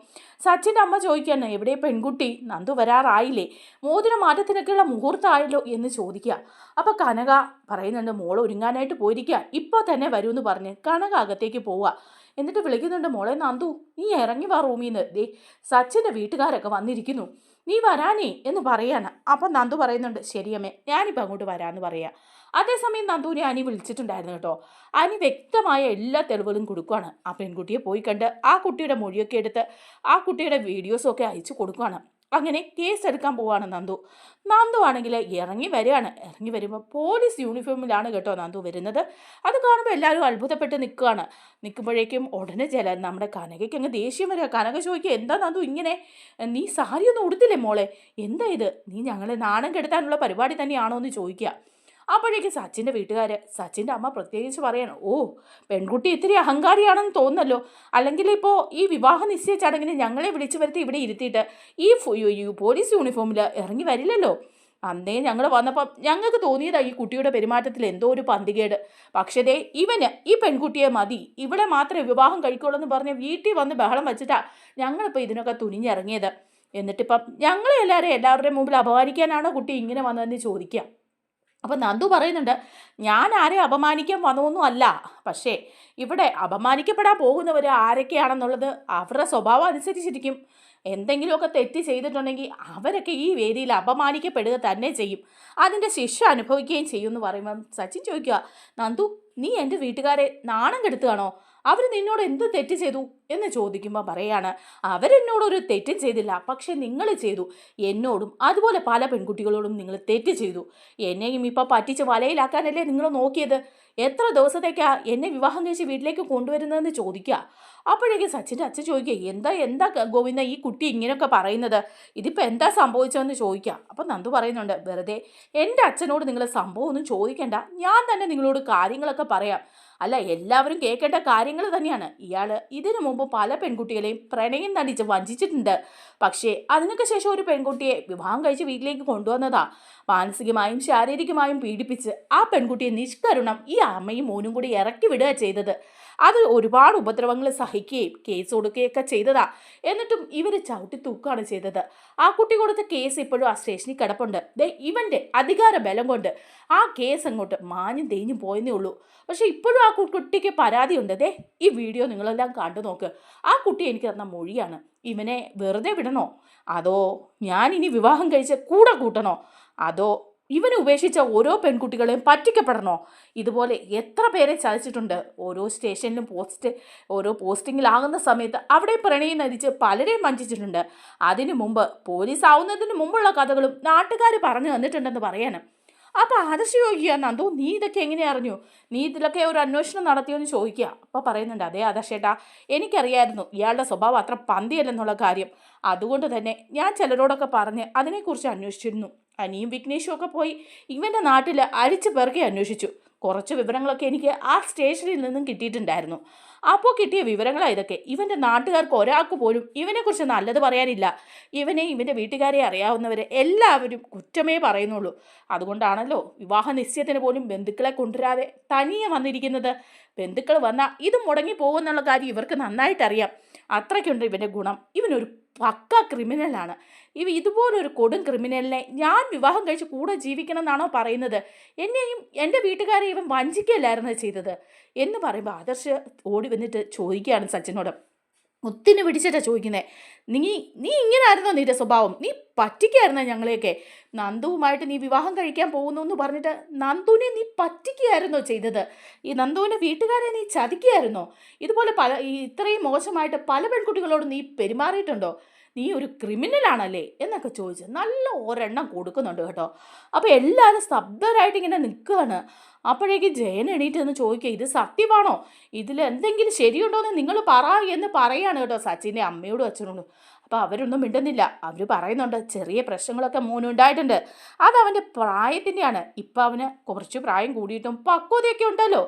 സച്ചിന്റെ അമ്മ ചോദിക്കുകയാണ് എവിടെ പെൺകുട്ടി? നന്ദു വരാറായില്ലേ? മോതിര മാറ്റത്തിനൊക്കെയുള്ള മുഹൂർത്തമായല്ലോ എന്ന് ചോദിക്കുക. അപ്പോൾ കനക പറയുന്നുണ്ട് മോൾ ഒരുങ്ങാനായിട്ട് പോയിരിക്കുക ഇപ്പോൾ തന്നെ വരുമെന്ന് പറഞ്ഞ് കനക അകത്തേക്ക് പോവുക. എന്നിട്ട് വിളിക്കുന്നുണ്ട് മോളെ നന്ദു നീ ഇറങ്ങി വാ റൂമിൽ നിന്ന്. ദേ സച്ചിന്റെ വീട്ടുകാരൊക്കെ വന്നിരിക്കുന്നു. നീ വരാനേ എന്ന് പറയാണ്. അപ്പം നന്ദു പറയുന്നുണ്ട് ശരിയമ്മേ ഞാനിപ്പോൾ അങ്ങോട്ട് വരാമെന്ന് പറയാം. അതേസമയം നന്ദുവിനെ അനി വിളിച്ചിട്ടുണ്ടായിരുന്നു കേട്ടോ. അനി വ്യക്തമായ എല്ലാ തെളിവുകളും കൊടുക്കുകയാണ് ആ പെൺകുട്ടിയെ പോയി കണ്ട് ആ കുട്ടിയുടെ മൊഴിയൊക്കെ എടുത്ത് ആ കുട്ടിയുടെ വീഡിയോസും ഒക്കെ അയച്ചു കൊടുക്കുകയാണ് അങ്ങനെ കേസ് എടുക്കാൻ പോവാണ് നന്ദു. നന്ദു ആണെങ്കിൽ ഇറങ്ങി വരികയാണ്. ഇറങ്ങി വരുമ്പോൾ പോലീസ് യൂണിഫോമിലാണ് കേട്ടോ നന്ദു വരുന്നത്. അത് കാണുമ്പോൾ എല്ലാവരും അത്ഭുതപ്പെട്ട് നിൽക്കുകയാണ്. നിൽക്കുമ്പോഴേക്കും ഉടനെ ചില നമ്മുടെ കനകയ്ക്ക് അങ്ങ് ദേഷ്യം വരിക. കനക ചോദിക്കുക എന്താ നന്ദു ഇങ്ങനെ? നീ സാരിയൊന്നും ഉടുത്തില്ലേ മോളെ? എന്താ ഇത്? നീ ഞങ്ങളെ നാണം കെടുത്താനുള്ള പരിപാടി തന്നെയാണോ? എന്ന് ചോദിക്കുക. അപ്പോഴേക്ക് സച്ചിന്റെ വീട്ടുകാർ സച്ചിന്റെ അമ്മ പ്രത്യേകിച്ച് പറയണം ഓ പെൺകുട്ടി ഇത്തിരി അഹങ്കാരിയാണെന്ന് തോന്നുന്നല്ലോ. അല്ലെങ്കിൽ ഇപ്പോൾ ഈ വിവാഹ നിശ്ചയ ചടങ്ങിന് ഞങ്ങളെ വിളിച്ചു വരുത്തി ഇവിടെ ഇരുത്തിയിട്ട് ഈ പോലീസ് യൂണിഫോമിൽ ഇറങ്ങി വരില്ലല്ലോ. അന്നേ ഞങ്ങൾ വന്നപ്പം ഞങ്ങൾക്ക് തോന്നിയതാ ഈ കുട്ടിയുടെ പെരുമാറ്റത്തിൽ എന്തോ ഒരു പന്തികേട്. പക്ഷേ ദേ ഇവന് ഈ പെൺകുട്ടിയെ മതി. ഇവിടെ മാത്രമേ വിവാഹം കഴിക്കുള്ളൂ എന്ന് പറഞ്ഞ് വീട്ടിൽ വന്ന് ബഹളം വെച്ചിട്ടാ ഞങ്ങളിപ്പോൾ ഇതിനൊക്കെ തുനിഞ്ഞിറങ്ങിയത്. എന്നിട്ടിപ്പം ഞങ്ങളെ എല്ലാവരെയും എല്ലാവരുടെയും മുമ്പിൽ അപമാനിക്കാനാണോ കുട്ടി ഇങ്ങനെ വന്നതെന്ന് ചോദിക്കാം. അപ്പം നന്ദു പറയുന്നുണ്ട് ഞാൻ ആരെ അപമാനിക്കാൻ വന്നൊന്നും അല്ല. പക്ഷേ ഇവിടെ അപമാനിക്കപ്പെടാൻ പോകുന്നവർ ആരൊക്കെയാണെന്നുള്ളത് അവരുടെ സ്വഭാവം അനുസരിച്ചിരിക്കും. എന്തെങ്കിലുമൊക്കെ തെറ്റ് ചെയ്തിട്ടുണ്ടെങ്കിൽ അവരൊക്കെ ഈ വേദിയിൽ അപമാനിക്കപ്പെടുക തന്നെ ചെയ്യും. അതിന്റെ ശിക്ഷ അനുഭവിക്കുകയും ചെയ്യും എന്ന് പറയുമ്പം സച്ചിൻ ചോദിക്കുക നന്ദു നീ എന്റെ വീട്ടുകാരെ നാണം കെടുത്തുകയാണോ? അവർ നിന്നോട് എന്ത് തെറ്റ് ചെയ്തു എന്ന് ചോദിക്കുമ്പോൾ പറയാണ് അവരെന്നോടൊരു തെറ്റും ചെയ്തില്ല പക്ഷെ നിങ്ങൾ ചെയ്തു. എന്നോടും അതുപോലെ പല പെൺകുട്ടികളോടും നിങ്ങൾ തെറ്റ് ചെയ്തു. എന്നെയും ഇപ്പോൾ പറ്റിച്ച് വലയിലാക്കാനല്ലേ നിങ്ങൾ നോക്കിയത്? എത്ര ദിവസത്തേക്കാണ് എന്നെ വിവാഹം കഴിച്ച് വീട്ടിലേക്ക് കൊണ്ടുവരുന്നതെന്ന് ചോദിക്കുക അപ്പോഴേക്കും സച്ചിന്റെ അച്ഛൻ ചോദിക്കുക എന്താ എന്താ ഗോവിന്ദ ഈ കുട്ടി ഇങ്ങനെയൊക്കെ പറയുന്നത്? ഇതിപ്പോൾ എന്താ സംഭവിച്ചതെന്ന് ചോദിക്കുക. അപ്പം നന്ദു പറയുന്നുണ്ട് വെറുതെ എന്റെ അച്ഛനോട് നിങ്ങൾ സംഭവം ഒന്നും ചോദിക്കണ്ട. ഞാൻ തന്നെ നിങ്ങളോട് കാര്യങ്ങളൊക്കെ പറയാം. അല്ല എല്ലാവരും കേൾക്കേണ്ട കാര്യങ്ങൾ തന്നെയാണ്. ഇയാൾ ഇതിനു മുമ്പ് പല പെൺകുട്ടികളെയും പ്രണയം നടിച്ച് വഞ്ചിച്ചിട്ടുണ്ട്. പക്ഷേ അതിനൊക്കെ ശേഷം ഒരു പെൺകുട്ടിയെ വിവാഹം കഴിച്ച് വീട്ടിലേക്ക് കൊണ്ടുവന്നതാ. മാനസികമായും ശാരീരികമായും പീഡിപ്പിച്ച് ആ പെൺകുട്ടിയെ നിഷ്കരുണം ഈ അമ്മയും മോനും കൂടി ഇറക്കി വിടുക ചെയ്തത്. അത് ഒരുപാട് ഉപദ്രവങ്ങൾ സഹിക്കുകയും കേസ് കൊടുക്കുകയൊക്കെ ചെയ്തതാ. എന്നിട്ടും ഇവർ ചവിട്ടി തൂക്കുകയാണ് ചെയ്തത്. ആ കുട്ടി കൊടുത്ത കേസ് ഇപ്പോഴും ആ സ്റ്റേഷനിൽ കിടപ്പുണ്ട്. ദേ ഇവന്റെ അധികാര ബലം കൊണ്ട് ആ കേസ് അങ്ങോട്ട് മാഞ്ഞു തേഞ്ഞും പോയെന്നേ ഉള്ളൂ. പക്ഷെ ഇപ്പോഴും ആ കുട്ടിക്ക് പരാതിയുണ്ട്. ദേ ഈ വീഡിയോ നിങ്ങളെല്ലാം കണ്ടു നോക്ക്. ആ കുട്ടി എനിക്ക് തന്ന മൊഴിയാണ്. ഇവനെ വെറുതെ വിടണോ? അതോ ഞാൻ ഇനി വിവാഹം കഴിച്ച് കൂടെ കൂട്ടണോ? അതോ ഇവനെ ഉപേക്ഷിച്ച ഓരോ പെൺകുട്ടികളെയും പറ്റിക്കപ്പെടണോ? ഇതുപോലെ എത്ര പേരെ ചതിച്ചിട്ടുണ്ട്. ഓരോ സ്റ്റേഷനിലും പോസ്റ്റ് ഓരോ പോസ്റ്റിങ്ങിലാകുന്ന സമയത്ത് അവിടെ പ്രണയം നരിച്ച് പലരെയും വഞ്ചിച്ചിട്ടുണ്ട്. അതിനു മുമ്പ് പോലീസ് ആവുന്നതിന് മുമ്പുള്ള കഥകളും നാട്ടുകാർ പറഞ്ഞു തന്നിട്ടുണ്ടെന്ന് പറയാനും അപ്പോൾ ആദർശ് ചോദിക്കുക നന്ദു നീ ഇതൊക്കെ എങ്ങനെ അറിഞ്ഞു? നീ ഇതിലൊക്കെ ഒരു അന്വേഷണം നടത്തിയോ എന്ന് ചോദിക്കുക. അപ്പോൾ പറയുന്നുണ്ട് അതേ ആദർശേട്ടാ എനിക്കറിയായിരുന്നു ഇയാളുടെ സ്വഭാവം അത്ര പന്തിയല്ലെന്നുള്ള കാര്യം. അതുകൊണ്ട് തന്നെ ഞാൻ ചിലരോടൊക്കെ പറഞ്ഞ് അതിനെക്കുറിച്ച് അന്വേഷിച്ചിരുന്നു. അനിയും വിഘ്നേഷും ഒക്കെ പോയി ഇവന്റെ നാട്ടിൽ അരിച്ചു പേർക്കെ അന്വേഷിച്ചു. കുറച്ച് വിവരങ്ങളൊക്കെ എനിക്ക് ആ സ്റ്റേഷനിൽ നിന്നും കിട്ടിയിട്ടുണ്ടായിരുന്നു. അപ്പോൾ കിട്ടിയ വിവരങ്ങളാണ് ഇതൊക്കെ. ഇവന്റെ നാട്ടുകാർക്ക് ഒരാൾക്ക് പോലും ഇവനെക്കുറിച്ച് നല്ലത് പറയാനില്ല. ഇവനെ ഇവന്റെ വീട്ടുകാരെ അറിയാവുന്നവരെ എല്ലാവരും കുറ്റമേ പറയുന്നുള്ളൂ. അതുകൊണ്ടാണല്ലോ വിവാഹ നിശ്ചയത്തിന് പോലും ബന്ധുക്കളെ കൊണ്ടുവരാതെ തനിയെ വന്നിരിക്കുന്നത്. ബന്ധുക്കൾ വന്നാൽ ഇത് മുടങ്ങി പോകുമെന്നുള്ള കാര്യം ഇവർക്ക് നന്നായിട്ടറിയാം. അത്രയ്ക്കുണ്ട് ഇവന്റെ ഗുണം. ഇവനൊരു പക്ക ക്രിമിനലാണ്. ഇവ ഇതുപോലൊരു കൊടും ക്രിമിനലിനെ ഞാൻ വിവാഹം കഴിച്ച് കൂടെ ജീവിക്കണം എന്നാണോ പറയുന്നത്? എന്നെയും എന്റെ വീട്ടുകാരെ ഇവൻ വഞ്ചിക്കുകയല്ലായിരുന്നു ചെയ്തത്? എന്ന് പറയുമ്പോൾ ആദർശ് ഓടി വന്നിട്ട് ചോദിക്കുകയാണ് സച്ചിനോട്. മുത്തിന് പിടിച്ചിട്ടാ ചോദിക്കുന്നത് നീ നീ ഇങ്ങനായിരുന്നോ നിന്റെ സ്വഭാവം? നീ പറ്റിക്കായിരുന്നോ ഞങ്ങളെയൊക്കെ? നന്ദുവുമായിട്ട് നീ വിവാഹം കഴിക്കാൻ പോകുന്നു എന്ന് പറഞ്ഞിട്ട് നന്ദുവിനെ നീ പറ്റിക്കുകയായിരുന്നോ ചെയ്തത്? ഈ നന്ദുവിന്റെ വീട്ടുകാരെ നീ ചതിക്കുകയായിരുന്നോ? ഇതുപോലെ പല ഇത്രയും മോശമായിട്ട് പല പെൺകുട്ടികളോടും നീ പെരുമാറിയിട്ടുണ്ടോ? നീ ഒരു ക്രിമിനലാണല്ലേ? എന്നൊക്കെ ചോദിച്ച് നല്ല ഒരെണ്ണം കൊടുക്കുന്നുണ്ട് കേട്ടോ. അപ്പോൾ എല്ലാവരും സ്തബ്ധരായിട്ട് ഇങ്ങനെ നിൽക്കുകയാണ്. അപ്പോഴേക്ക് ജയൻ എണീറ്റ് എന്ന് ചോദിക്കുക ഇത് സത്യമാണോ? ഇതിൽ എന്തെങ്കിലും ശരിയുണ്ടോ എന്ന് നിങ്ങൾ പറ എന്ന് പറയാണ് കേട്ടോ സച്ചിന്റെ അമ്മയോടും അച്ഛനോടും. അപ്പോൾ അവരൊന്നും മിണ്ടുന്നില്ല. അവർ പറയുന്നുണ്ട് ചെറിയ പ്രശ്നങ്ങളൊക്കെ മോനുണ്ടായിട്ടുണ്ട്. അത് അവന്റെ പ്രായത്തിന്റെയാണ് ഇപ്പം അവന് കുറച്ച് പ്രായം കൂടിയിട്ടും പക്വതയൊക്കെ ഉണ്ടല്ലോ.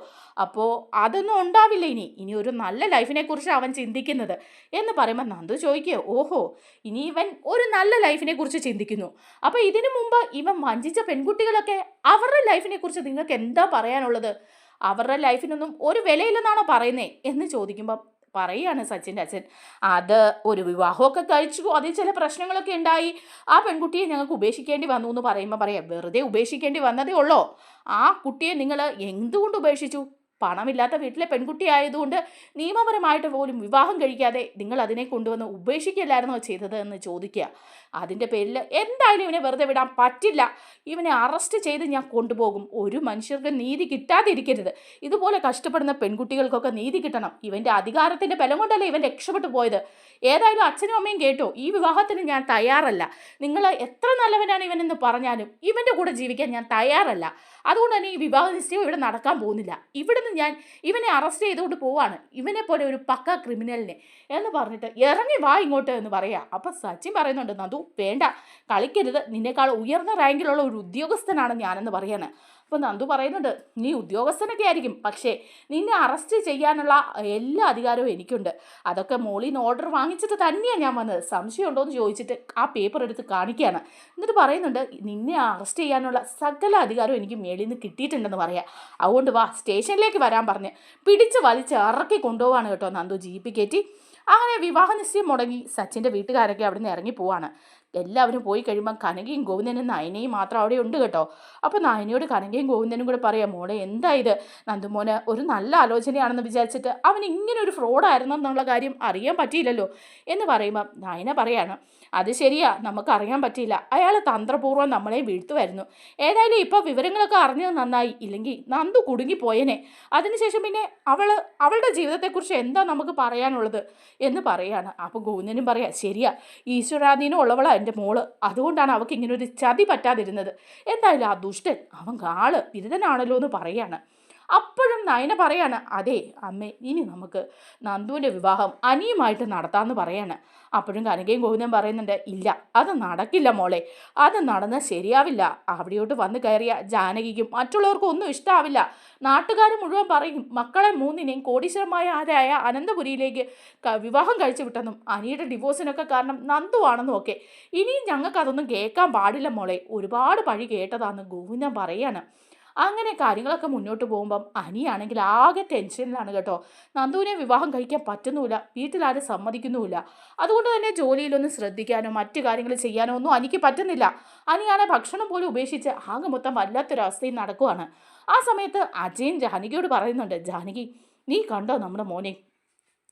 അപ്പോൾ അതൊന്നും ഉണ്ടാവില്ല ഇനി. ഇനി ഒരു നല്ല ലൈഫിനെ കുറിച്ച് അവൻ ചിന്തിക്കുന്നത് എന്ന് പറയുമ്പോൾ നന്ദു ചോദിക്കുക ഓഹോ ഇനി ഇവൻ ഒരു നല്ല ലൈഫിനെ കുറിച്ച് ചിന്തിക്കുന്നു. അപ്പോൾ ഇതിനു മുമ്പ് ഇവൻ വഞ്ചിച്ച പെൺകുട്ടികളൊക്കെ അവരുടെ ലൈഫിനെ കുറിച്ച് നിങ്ങൾക്ക് എന്താ പറയാനുള്ളത്? അവരുടെ ലൈഫിനൊന്നും ഒരു വിലയില്ലെന്നാണോ പറയുന്നത് എന്ന് ചോദിക്കുമ്പോൾ പറയുകയാണ് സച്ചിന്റെ അച്ഛൻ. അത് ഒരു വിവാഹമൊക്കെ കഴിച്ചു. അതിൽ ചില പ്രശ്നങ്ങളൊക്കെ ഉണ്ടായി. ആ പെൺകുട്ടിയെ ഞങ്ങൾക്ക് ഉപേക്ഷിക്കേണ്ടി വന്നു എന്ന് പറയുമ്പോൾ പറയാം വെറുതെ ഉപേക്ഷിക്കേണ്ടി വന്നതേ ഉള്ളോ. ആ കുട്ടിയെ നിങ്ങൾ എന്തുകൊണ്ട് ഉപേക്ഷിച്ചു? പണമില്ലാത്ത വീട്ടിലെ പെൺകുട്ടി ആയതുകൊണ്ട് നിയമപരമായിട്ട് പോലും വിവാഹം കഴിക്കാതെ നിങ്ങൾ അതിനെ കൊണ്ടുവന്ന് ഉപേക്ഷിക്കില്ലായിരുന്നോ ചെയ്തത്? എന്ന് ചോദിക്കുക. അതിന്റെ പേരിൽ എന്തായാലും ഇവനെ വെറുതെ വിടാൻ പറ്റില്ല. ഇവനെ അറസ്റ്റ് ചെയ്ത് ഞാൻ കൊണ്ടുപോകും. ഒരു മനുഷ്യർക്ക് നീതി കിട്ടാതിരിക്കരുത്. ഇതുപോലെ കഷ്ടപ്പെടുന്ന പെൺകുട്ടികൾക്കൊക്കെ നീതി കിട്ടണം. ഇവന്റെ അധികാരത്തിന്റെ ബലം കൊണ്ടല്ലേ ഇവൻ രക്ഷപ്പെട്ടു പോയത്? ഏതായാലും അച്ഛനും അമ്മയും കേട്ടോ. ഈ വിവാഹത്തിന് ഞാൻ തയ്യാറല്ല. നിങ്ങൾ എത്ര നല്ലവനാണ് ഇവനെന്ന് പറഞ്ഞാലും ഇവന്റെ കൂടെ ജീവിക്കാൻ ഞാൻ തയ്യാറല്ല. അതുകൊണ്ട് തന്നെ ഈ വിവാഹ നിശ്ചയം ഇവിടെ നടക്കാൻ പോകുന്നില്ല. ഇവിടുന്ന് ഞാൻ ഇവനെ അറസ്റ്റ് ചെയ്തുകൊണ്ട് പോവാണ്. ഇവനെ പോലെ ഒരു പക്ക ക്രിമിനലിനെ എന്ന് പറഞ്ഞിട്ട് ഇറങ്ങി വാ ഇങ്ങോട്ട് എന്ന് പറയാം. അപ്പം സച്ചിൻ പറയുന്നുണ്ട് നന്ദു വേണ്ട. കളിക്കരുത്. നിന്നേക്കാൾ ഉയർന്ന റാങ്കിലുള്ള ഒരു ഉദ്യോഗസ്ഥനാണ് ഞാനെന്ന് പറയാണ് അപ്പോൾ നന്ദു പറയുന്നുണ്ട് നീ ഉദ്യോഗസ്ഥനൊക്കെ ആയിരിക്കും പക്ഷേ നിന്നെ അറസ്റ്റ് ചെയ്യാനുള്ള എല്ലാ അധികാരവും എനിക്കുണ്ട്. അതൊക്കെ മോളിൽ നിന്ന് ഓർഡർ വാങ്ങിച്ചിട്ട് തന്നെയാണ് ഞാൻ വന്നത്. സംശയമുണ്ടോ എന്ന് ചോദിച്ചിട്ട് ആ പേപ്പർ എടുത്ത് കാണിക്കുകയാണ്. എന്നിട്ട് പറയുന്നുണ്ട് നിന്നെ അറസ്റ്റ് ചെയ്യാനുള്ള സകല അധികാരവും എനിക്ക് മേളിൽ നിന്ന് കിട്ടിയിട്ടുണ്ടെന്ന് പറയാം. അതുകൊണ്ട് വാ സ്റ്റേഷനിലേക്ക് വരാൻ പറഞ്ഞ് പിടിച്ച് വലിച്ച് ഇറക്കി കൊണ്ടുപോവാണ് കേട്ടോ നന്ദു. ജീപ്പി കയറ്റി. അങ്ങനെ വിവാഹ നിശ്ചയം മുടങ്ങി സച്ചിന്റെ വീട്ടുകാരൊക്കെ അവിടെ നിന്ന് ഇറങ്ങി പോവാണ്. എല്ലാവരും പോയി കഴിയുമ്പോൾ കനകയും ഗോവിന്ദനും നയനയും മാത്രം അവിടെ ഉണ്ട് കേട്ടോ. അപ്പോൾ നയനയോട് കനകയും ഗോവിന്ദനും കൂടെ പറയാം മോളെ എന്താ ഇത്? നന്ദുമോന് ഒരു നല്ല ആലോചനയാണെന്ന് വിചാരിച്ചിട്ട് അവൻ ഇങ്ങനെ ഒരു ഫ്രോഡായിരുന്നു എന്നുള്ള കാര്യം അറിയാൻ പറ്റിയില്ലല്ലോ. എന്ന് പറയുമ്പം നയന പറയാണ് അത് ശരിയാ നമുക്ക് അറിയാൻ പറ്റിയില്ല. അയാൾ തന്ത്രപൂർവം നമ്മളെ വീഴ്ത്തുമായിരുന്നു ഏതായാലും ഇപ്പോൾ വിവരങ്ങളൊക്കെ അറിഞ്ഞത് നന്നായി. ഇല്ലെങ്കിൽ നന്ദു കുടുങ്ങിപ്പോയനെ. അതിനുശേഷം പിന്നെ അവൾ അവളുടെ ജീവിതത്തെക്കുറിച്ച് എന്താ നമുക്ക് പറയാനുള്ളത് എന്ന് പറയാണ്. അപ്പോൾ ഗോവിന്ദനും പറയാം ശരിയാ ഈശ്വരാധീനം ഉള്ളവളാ എന്റെ മോൾ. അതുകൊണ്ടാണ് അവൾക്ക് ഇങ്ങനെ ഒരു ചതി പറ്റാതിരുന്നത്. എന്തായാലും ആ ദുഷ്ടൻ അവൻ ആൾ ബിരുദനാണല്ലോ എന്ന് പറയാണ്. അപ്പോഴും നയന പറയാണ് അതെ അമ്മേ ഇനി നമുക്ക് നന്ദുവിന്റെ വിവാഹം അനിയുമായിട്ട് നടത്താമെന്ന് പറയാണ്. അപ്പോഴും കനകയും ഗോവിന്ദൻ പറയുന്നുണ്ട് ഇല്ല അത് നടക്കില്ല മോളെ അത് നടന്നാൽ ശരിയാവില്ല. അവിടെയോട്ട് വന്ന് കയറിയ ജാനകിക്കും മറ്റുള്ളവർക്കും ഒന്നും ഇഷ്ടാവില്ല. നാട്ടുകാർ മുഴുവൻ പറയും മക്കളെ മൂന്നിനെയും ആരായ അനന്തപുരിയിലേക്ക് വിവാഹം കഴിച്ചു വിട്ടെന്നും അനിയുടെ ഡിവോഴ്സിനൊക്കെ കാരണം നന്ദു ആണെന്നും ഒക്കെ. ഇനിയും ഞങ്ങൾക്കതൊന്നും കേൾക്കാൻ പാടില്ല മോളെ. ഒരുപാട് പഴി കേട്ടതാണെന്ന് ഗോവിന്ദൻ പറയാണ്. അങ്ങനെ കാര്യങ്ങളൊക്കെ മുന്നോട്ട് പോകുമ്പം അനിയാണെങ്കിൽ ആകെ ടെൻഷനിലാണ് കേട്ടോ. നന്ദുവിനെ വിവാഹം കഴിക്കാൻ പറ്റുന്നുമില്ല വീട്ടിലാരും സമ്മതിക്കുന്നുമില്ല. അതുകൊണ്ട് തന്നെ ജോലിയിലൊന്നും ശ്രദ്ധിക്കാനോ മറ്റു കാര്യങ്ങൾ ചെയ്യാനോ ഒന്നും അനിക്ക് പറ്റുന്നില്ല. അനിയാണെ ഭക്ഷണം പോലും ഉപേക്ഷിച്ച് ആകെ മൊത്തം വല്ലാത്തൊരവസ്ഥയിൽ നടക്കുവാണ്. ആ സമയത്ത് അജയൻ ജാനകിയോട് പറയുന്നുണ്ട് ജാനകി നീ കണ്ടോ നമ്മുടെ മോനെ?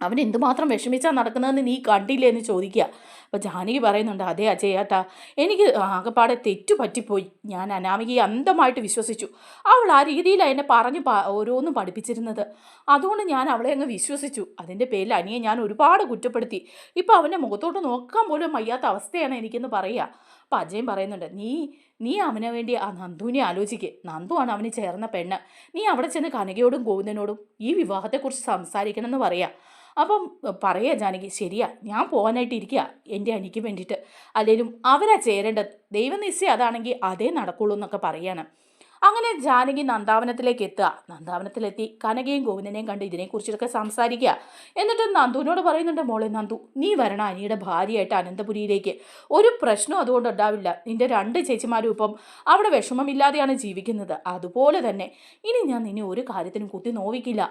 അവൻ എന്തുമാത്രം വിഷമിച്ചാൽ നടക്കുന്നതെന്ന് നീ കണ്ടില്ലേ എന്ന് ചോദിക്കുക. അപ്പോൾ ജാനകി പറയുന്നുണ്ട് അതെ അജയേട്ടാ എനിക്ക് ആകെപ്പാടെ തെറ്റു പറ്റിപ്പോയി. ഞാൻ അനാമികയെ അന്ധമായിട്ട് വിശ്വസിച്ചു. അവൾ ആ രീതിയിലാണ് എന്നെ പറഞ്ഞ് ഓരോന്നും പഠിപ്പിച്ചിരുന്നത്. അതുകൊണ്ട് ഞാൻ അവളെ അങ്ങ് വിശ്വസിച്ചു. അതിന്റെ പേരിൽ അനിയെ ഞാൻ ഒരുപാട് കുറ്റപ്പെടുത്തി. ഇപ്പോൾ അവന്റെ മുഖത്തോട്ട് നോക്കാൻ പോലും വയ്യാത്ത അവസ്ഥയാണ് എനിക്കെന്ന് പറയുക. അപ്പോൾ അജയൻ പറയുന്നുണ്ട് നീ നീ അവന് വേണ്ടി ആ നന്ദുവിനെ ആലോചിക്കേ. നന്ദുവാണ് അവന് ചേർന്ന പെണ്ണ്. നീ അവിടെ ചെന്ന് കനകയോടും ഗോവിന്ദനോടും ഈ വിവാഹത്തെക്കുറിച്ച് സംസാരിക്കണമെന്ന് പറയാ. അപ്പം പറയുക ജാനകി ശരിയാ ഞാൻ പോകാനായിട്ട് ഇരിക്കുക എന്റെ അനിക്ക് വേണ്ടിയിട്ട് അല്ലെങ്കിലും അവരാ ചേരേണ്ടത്. ദൈവനിശ്ചയം അതാണെങ്കിൽ അതേ നടക്കുള്ളൂ എന്നൊക്കെ പറയാണ്. അങ്ങനെ ജാനകി നന്ദാവനത്തിലേക്ക് എത്തുക. നന്ദാവനത്തിലെത്തി കനകയും ഗോവിന്ദനെയും കണ്ട് ഇതിനെക്കുറിച്ചൊക്കെ സംസാരിക്കുക. എന്നിട്ട് നന്ദുവിനോട് പറയുന്നുണ്ട് മോളെ നന്ദു നീ വരണ അനിയുടെ ഭാര്യയായിട്ട് അനന്തപുരിയിലേക്ക്. ഒരു പ്രശ്നം അതുകൊണ്ട് ഉണ്ടാവില്ല. നിന്റെ രണ്ട് ചേച്ചിമാരും ഇപ്പം അവിടെ വിഷമമില്ലാതെയാണ് ജീവിക്കുന്നത്. അതുപോലെ തന്നെ ഇനി ഞാൻ നിന്നെ ഒരു കാര്യത്തിനും കുത്തി നോവിക്കില്ല.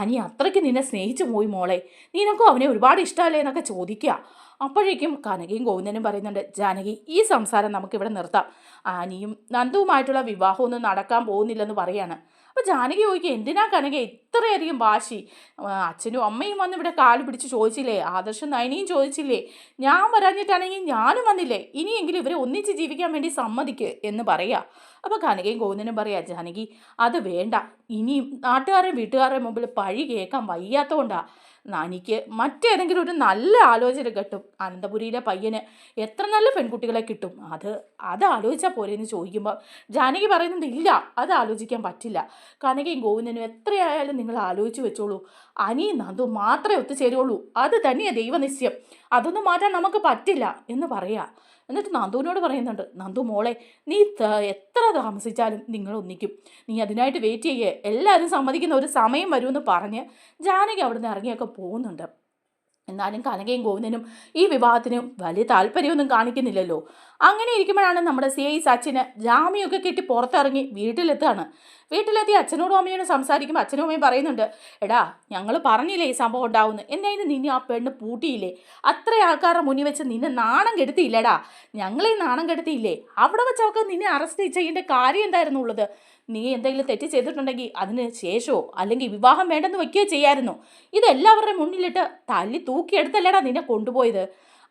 അനി അത്രയ്ക്ക് നിന്നെ സ്നേഹിച്ചു പോയി മോളെ. നിനക്കും അവനെ ഒരുപാട് ഇഷ്ടമല്ലേ എന്നൊക്കെ ചോദിക്കുക. അപ്പോഴേക്കും കനകയും ഗോവിന്ദനും പറയുന്നുണ്ട് ജാനകി ഈ സംസാരം നമുക്കിവിടെ നിർത്താം. ആനിയും നന്ദുവുമായിട്ടുള്ള വിവാഹമൊന്നും നടക്കാൻ പോകുന്നില്ലെന്ന് പറയാണ്. അപ്പോൾ ജാനകി ചോദിക്കുക എന്തിനാ കനക? ഇത്രയധികം വാശി. അച്ഛനും അമ്മയും വന്ന് ഇവിടെ കാൽ പിടിച്ച് ചോദിച്ചില്ലേ? ആദർശം നയനിയും ചോദിച്ചില്ലേ? ഞാൻ വരാഞ്ഞിട്ടാണെങ്കിൽ ഞാനും വന്നില്ലേ? ഇനിയെങ്കിലും ഇവരെ ഒന്നിച്ച് ജീവിക്കാൻ വേണ്ടി സമ്മതിക്ക് എന്ന് പറയുക അപ്പോൾ കനകയും ഗോവിന്ദനും പറയാ ജാനകി അത് വേണ്ട. ഇനിയും നാട്ടുകാരെയും വീട്ടുകാരുടെ മുമ്പിൽ പഴി കേൾക്കാൻ വയ്യാത്തതുകൊണ്ടാ. എനിക്ക് മറ്റേതെങ്കിലും ഒരു നല്ല ആലോചന കിട്ടും. അനന്തപുരിയിലെ പയ്യന് എത്ര നല്ല പെൺകുട്ടികളെ കിട്ടും? അത് അത് ആലോചിച്ചാൽ പോരെന്ന് ചോദിക്കുമ്പോൾ ജാനകി പറയുന്നത് ഇല്ല അത് ആലോചിക്കാൻ പറ്റില്ല. കനകയും ഗോവിന്ദനും എത്രയായാലും നിങ്ങൾ ആലോചിച്ച് വെച്ചോളൂ. അനിയും നന്ദു മാത്രമേ ഒത്തുചേരുള്ളൂ. അത് തന്നെയാണ് ദൈവനിശ്ചയം. അതൊന്നും മാറ്റാൻ നമുക്ക് പറ്റില്ല. എന്ന് പറയാ. എന്നിട്ട് നന്ദുവിനോട് പറയുന്നുണ്ട് നന്ദു മോളെ നീ എത്ര താമസിച്ചാലും നിങ്ങൾ ഒന്നിക്കും. നീ അതിനായിട്ട് വെയിറ്റ് ചെയ്യേ. എല്ലാവരും സമ്മതിക്കുന്ന ഒരു സമയം വരുമെന്ന് പറഞ്ഞ് ജാനകി അവിടുന്ന് ഇറങ്ങിയൊക്കെ പോകുന്നുണ്ട്. എന്നാലും കനകയും ഗോവിന്ദനും ഈ വിവാഹത്തിന് വലിയ താല്പര്യമൊന്നും കാണിക്കുന്നില്ലല്ലോ. അങ്ങനെ ഇരിക്കുമ്പോഴാണ് നമ്മുടെ സി ഐ സച്ചിന് ജാമ്യമൊക്കെ കെട്ടി പുറത്തിറങ്ങി വീട്ടിലെത്തുകയാണ്. വീട്ടിലെത്തി അച്ഛനോടും അമ്മയോടും സംസാരിക്കുമ്പോൾ അച്ഛനും അമ്മയും പറയുന്നുണ്ട് എടാ ഞങ്ങൾ പറഞ്ഞില്ലേ ഈ സംഭവം ഉണ്ടാവുന്നു എന്നായിരുന്നു നിന്നെ ആ പെണ്ണ് പൂട്ടിയില്ലേ? അത്ര ആൾക്കാരുടെ മുന്നിൽ വെച്ച് നിന്നെ നാണം കെടുത്തിയില്ലേടാ? ഞങ്ങളെ നാണം കെടുത്തിയില്ലേ? അവിടെ വെച്ചവർക്ക് നിന്നെ അറസ്റ്റ് ചെയ്യേണ്ട കാര്യം എന്തായിരുന്നു ഉള്ളത്? നീ എന്തെങ്കിലും തെറ്റ് ചെയ്തിട്ടുണ്ടെങ്കിൽ അതിന് ശേഷമോ അല്ലെങ്കിൽ വിവാഹം വേണ്ടെന്ന് വയ്ക്കുകയോ ചെയ്യായിരുന്നു. ഇതെല്ലാവരുടെ മുന്നിലിട്ട് തല്ലി തൂക്കിയെടുത്തല്ലേടാ നിന്നെ കൊണ്ടുപോയത്.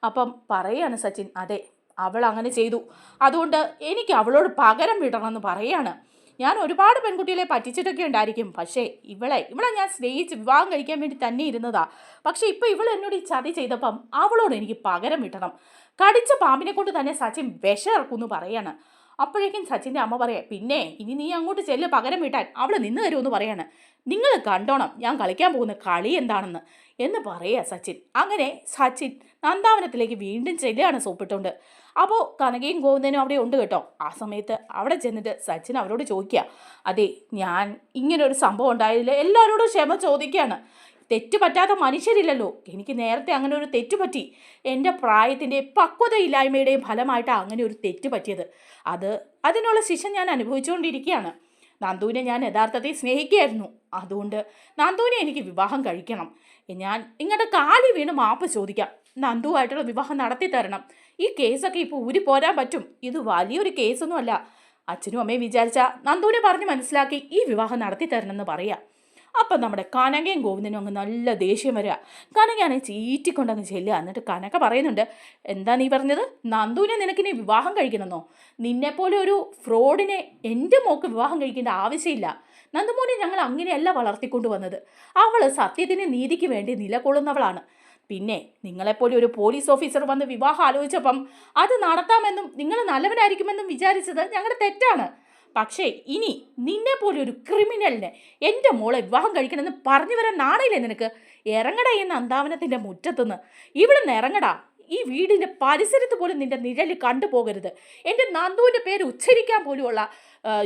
അപ്പം പറയാണ് സച്ചിൻ അതെ അവൾ അങ്ങനെ ചെയ്തു. അതുകൊണ്ട് എനിക്ക് അവളോട് പകരം വിടണമെന്ന് പറയാണ്. ഞാൻ ഒരുപാട് പെൺകുട്ടികളെ പറ്റിച്ചിട്ടൊക്കെ ഉണ്ടായിരിക്കും. പക്ഷേ ഇവളെ ഇവളെ ഞാൻ സ്നേഹിച്ച് വിവാഹം കഴിക്കാൻ വേണ്ടി തന്നെ ഇരുന്നതാ. പക്ഷേ ഇപ്പോൾ ഇവൾ എന്നോട് ഈ ചതി ചെയ്തപ്പം അവളോട് എനിക്ക് പകരം വിട്ടണം കടിച്ച പാമ്പിനെ കൊണ്ട് തന്നെ സച്ചിൻ വിഷം ഇറക്കുമെന്ന് പറയാണ്. അപ്പോഴേക്കും സച്ചിന്റെ അമ്മ പറയാം പിന്നെ ഇനി നീ അങ്ങോട്ട് ചെല്ല് പകരം വീട്ടാൻ. അവൾ നിന്ന് തരുമെന്ന് പറയാണ്. നിങ്ങൾ കണ്ടോണം ഞാൻ കളിക്കാൻ പോകുന്ന കളി എന്താണെന്ന്. എന്ന് പറയുക സച്ചിൻ. അങ്ങനെ സച്ചിൻ നന്ദാവനത്തിലേക്ക് വീണ്ടും ചെല്ലുകയാണ് സോപ്പിട്ടുകൊണ്ട് അപ്പോൾ കനകയും ഗോവിന്ദനും അവിടെ ഉണ്ട് കേട്ടോ. ആ സമയത്ത് അവിടെ ചെന്നിട്ട് സച്ചിൻ അവരോട് ചോദിക്കുക അതെ ഞാൻ ഇങ്ങനെ ഒരു സംഭവം ഉണ്ടായതിൽ എല്ലാവരോടും ക്ഷമ ചോദിക്കുകയാണ് തെറ്റ് പറ്റാത്ത മനുഷ്യരില്ലല്ലോ. എനിക്ക് നേരത്തെ അങ്ങനെ ഒരു തെറ്റ് പറ്റി എന്റെ പ്രായത്തിന്റെ പക്വതയില്ലായ്മയുടെയും ഫലമായിട്ടാണ് അങ്ങനെ ഒരു തെറ്റ് പറ്റിയത് അത് അതിനുള്ള ശിക്ഷ ഞാൻ അനുഭവിച്ചുകൊണ്ടിരിക്കുകയാണ്. നന്ദുവിനെ ഞാൻ യഥാർത്ഥത്തിൽ സ്നേഹിക്കുകയായിരുന്നു. അതുകൊണ്ട് നന്ദുവിനെ എനിക്ക് വിവാഹം കഴിക്കണം. ഞാൻ ഇങ്ങോട്ട് കാലി വീണ് മാപ്പ് ചോദിക്കാം. നന്ദുവായിട്ടുള്ള വിവാഹം നടത്തി തരണം. ഈ കേസൊക്കെ ഇപ്പോൾ ഊരി പോരാൻ പറ്റും. ഇത് വലിയൊരു കേസൊന്നുമല്ല. അച്ഛനും അമ്മയും വിചാരിച്ച നന്ദുവിനെ പറഞ്ഞ് മനസ്സിലാക്കി ഈ വിവാഹം നടത്തി തരണമെന്ന് പറയാം. അപ്പം നമ്മുടെ കനകയും ഗോവിന്ദനും അങ്ങ് നല്ല ദേഷ്യം വരിക. കനകയാണെ ചീറ്റിക്കൊണ്ടങ്ങ് ചെല്ലുക. എന്നിട്ട് കനക പറയുന്നുണ്ട് എന്താ നീ പറഞ്ഞത്? നന്ദുവിനെ നിനക്കിനി വിവാഹം കഴിക്കണമെന്നോ? നിന്നെപ്പോലെ ഒരു ഫ്രോഡിനെ എന്റെ മോക്ക് വിവാഹം കഴിക്കേണ്ട ആവശ്യമില്ല. നന്ദുമോനെ ഞങ്ങൾ അങ്ങനെയല്ല വളർത്തിക്കൊണ്ടു വന്നത്. അവൾ സത്യത്തിന് നീതിക്ക് വേണ്ടി നിലകൊള്ളുന്നവളാണ്. പിന്നെ നിങ്ങളെപ്പോലെ ഒരു പോലീസ് ഓഫീസർ വന്ന് വിവാഹം ആലോചിച്ചപ്പം അത് നടത്താമെന്നും നിങ്ങൾ നല്ലവനായിരിക്കുമെന്നും വിചാരിച്ചത് ഞങ്ങളുടെ തെറ്റാണ്. പക്ഷേ ഇനി നിന്നെ പോലെ ഒരു ക്രിമിനലിന് എന്റെ മോളെ വിവാഹം കഴിക്കണമെന്ന് പറഞ്ഞു വരാൻ നാണയില്ലേ നിനക്ക്? ഇറങ്ങടാ എന്ന നന്ദാവനത്തിന്റെ മുറ്റത്തുനിന്ന്. ഇവിടെ നിന്ന് ഇറങ്ങടാ. ഈ വീടിന്റെ പരിസരത്ത് പോലും നിന്റെ നിഴൽ കണ്ടുപോകരുത്. എന്റെ നന്ദുവിന്റെ പേര് ഉച്ചരിക്കാൻ പോലുമുള്ള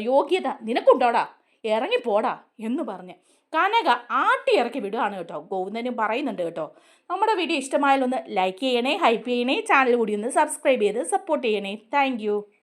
യോഗ്യത നിനക്കുണ്ടോടാ? ഇറങ്ങിപ്പോടാ എന്ന് പറഞ്ഞ് കനക ആട്ടി ഇറക്കി വിടുകയാണ് കേട്ടോ. ഗോവിന്ദനും പറയുന്നുണ്ട് കേട്ടോ. നമ്മുടെ വീഡിയോ ഇഷ്ടമായാലൊന്ന് ലൈക്ക് ചെയ്യണേ ഹൈപ്പ് ചെയ്യണേ ചാനൽ കൂടി ഒന്ന് സബ്സ്ക്രൈബ് ചെയ്ത് സപ്പോർട്ട് ചെയ്യണേ. താങ്ക്